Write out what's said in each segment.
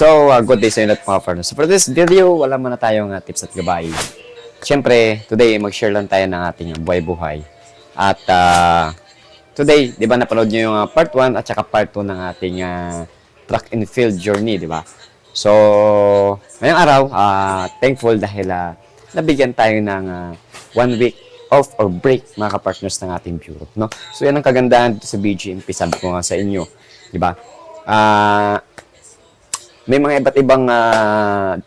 So, uh, good day sa inyo lahat mga partners. So, for this video, wala muna tayong uh, tips at gabay. Siyempre, today, mag-share lang tayo ng ating uh, buhay-buhay. At uh, today, di ba napanood nyo yung uh, part 1 at saka part 2 ng ating uh, track and field journey, di ba? So, ngayong araw, uh, thankful dahil uh, nabigyan tayo ng uh, one week off or break mga kapartners ng ating bureau. No? So, yan ang kagandahan dito sa BGMP. Sabi ko nga sa inyo, di ba? Ah, may mga iba't ibang ah,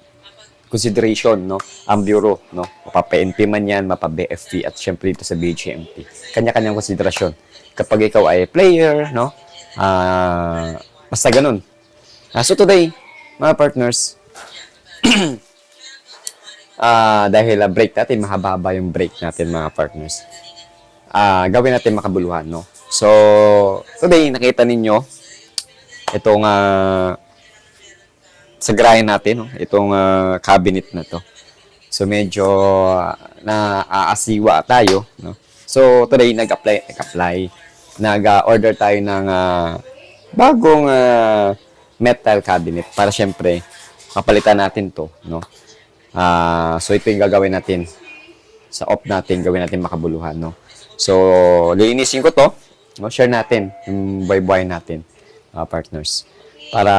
consideration, no? Ang bureau, no? Mapa-PNP man yan, mapa-BFP, at syempre dito sa BGMP. Kanya-kanyang konsiderasyon. Kapag ikaw ay player, no? Ah, basta ganun. Ah, so today, mga partners, ah dahil ah, break natin, mahaba-haba yung break natin, mga partners. Ah, gawin natin makabuluhan, no? So, today, nakita ninyo, itong ah, sa garahe natin, no? itong ah, cabinet na to. So medyo ah, naaasiwa tayo, no? So today nag-apply, nag-apply, nag-order tayo ng ah, bagong ah, metal cabinet para syempre kapalitan natin to, no? Ah, so ito yung gagawin natin sa off natin, gawin natin makabuluhan, no? So lilinisin ko to, no? Share natin yung buhay-buhay natin, mga partners. Para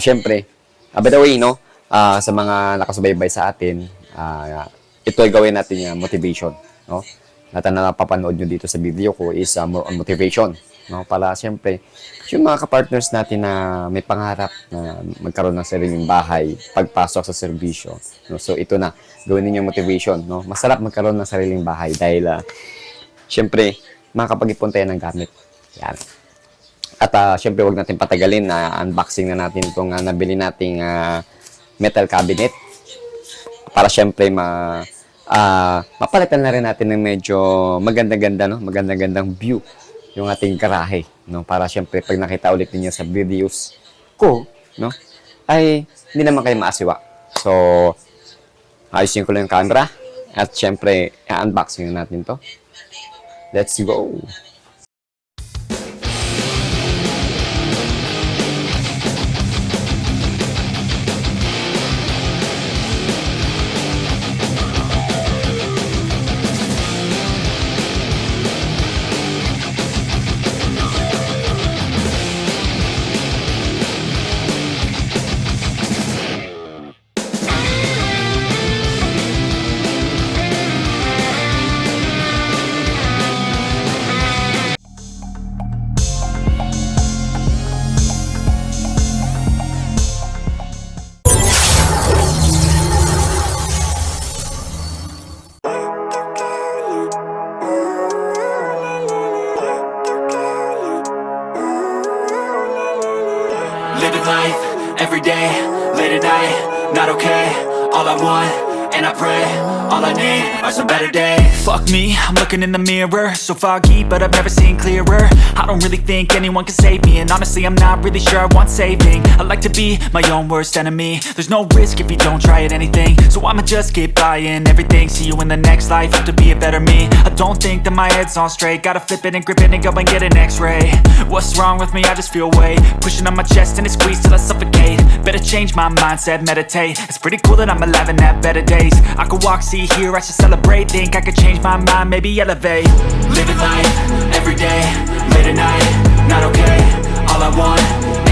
syempre Ah, by the way, no, ah, sa mga nakasubaybay sa atin, ah, ito ay gawin natin yung motivation, no? Lahat na napapanood nyo dito sa video ko is ah, more on motivation, no? Para siyempre, yung mga kapartners natin na may pangarap na magkaroon ng sariling bahay, pagpasok sa serbisyo, no? So ito na, gawin ninyo motivation, no? Masarap magkaroon ng sariling bahay dahil ah, siyempre, makakapag-ipon tayo ng gamit. Yan. At uh, syempre wag natin patagalin na unboxing na natin itong uh, nabili nating ah, metal cabinet para syempre ma ah, mapalitan na rin natin ng medyo maganda-ganda no, maganda-gandang view yung ating garahe no para syempre pag nakita ulit niyo sa videos ko no ay hindi naman kayo maasiwa. So ayusin ko lang yung camera at syempre i-unboxing na natin to. Let's go. Day, late at night, not okay All I want, and I pray, all I need are some better days. Fuck me, I'm looking in the mirror So foggy, but I've never seen clearer don't really think anyone can save me. And honestly, I'm not really sure I want saving. I like to be my own worst enemy. There's no risk if you don't try at anything. So I'ma just keep buying everything. See you in the next life, have to be a better me. I don't think that my head's on straight. Gotta flip it and grip it and go and get an x-ray. What's wrong with me? I just feel weight. Pushing on my chest and it squeezes till I suffocate. Better change my mindset, meditate. It's pretty cool that I'm alive and have better days. I could walk, see, hear, I should celebrate. Think I could change my mind, maybe elevate. Living life, every day, late at night, not okay. All I want,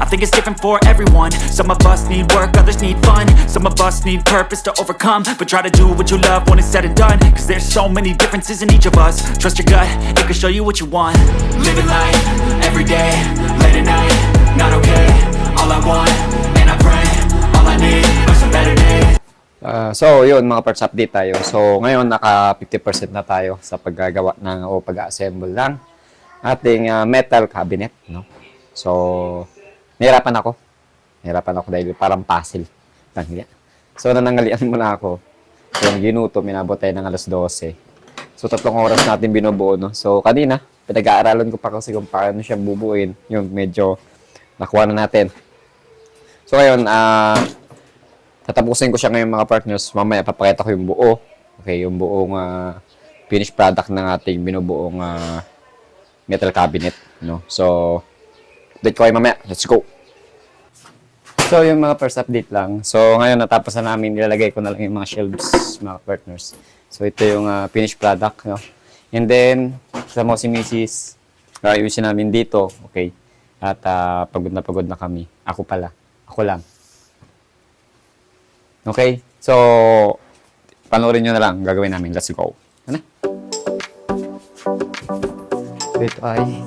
I think it's different for everyone. Some of us need work, others need fun. Some of us need purpose to overcome. But try to do what you love when it's said and done. Cause there's so many differences in each of us. Trust your gut, it can show you what you want. Living life, every day, late at night Not okay, all I want, and I pray All I need are some better days. Ah, so, yun, mga parts update tayo. So, ngayon, naka 50% na tayo sa paggagawa ng o pag-assemble ng ating ah, metal cabinet, no? So, nahirapan ako. Nahirapan ako dahil parang puzzle. Tangina. So, nanangalian muna ako. Yung ginuto, minabot tayo ng alas 12. So, tatlong oras natin binubuo, no? So, kanina, pinag-aaralan ko pa kasi kung paano siya bubuin. Yung medyo nakuha na natin. So, ngayon, ah, tatapusin ko siya ngayon mga partners. Mamaya, papakita ko yung buo. Okay, yung buong ah, finished product ng ating binubuong ah, metal cabinet, no? So, update ko kayo mamaya. Let's go! So, yung mga first update lang. So, ngayon natapos na namin, nilalagay ko na lang yung mga shelves, mga partners. So, ito yung ah, finished product, no? And then, sa mo si Mrs. Ayusin namin dito, okay? At ah, pagod na pagod na kami. Ako pala. Ako lang. Okay? So, panoorin nyo na lang. Gagawin namin. Let's go. Ano? Ito ay...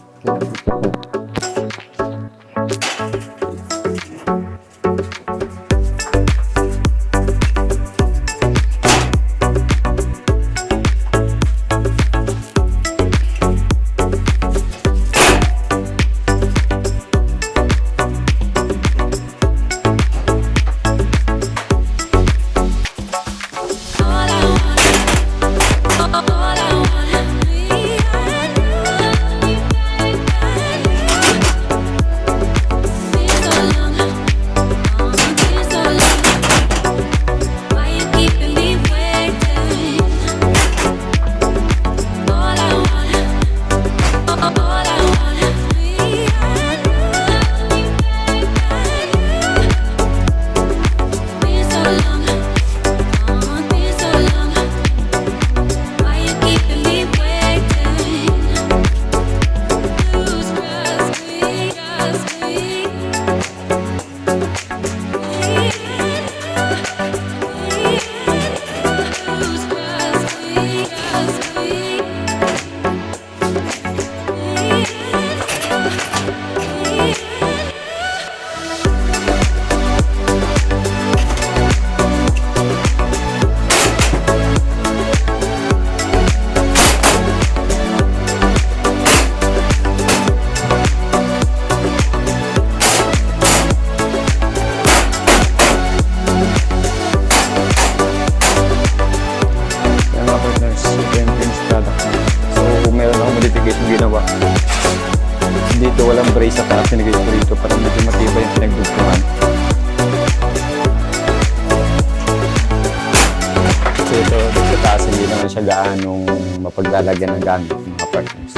siya gaanong mapaglalagyan ng gamit mga partners.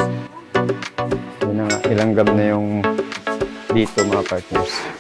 Yun na nga, ilanggam na yung dito mga partners.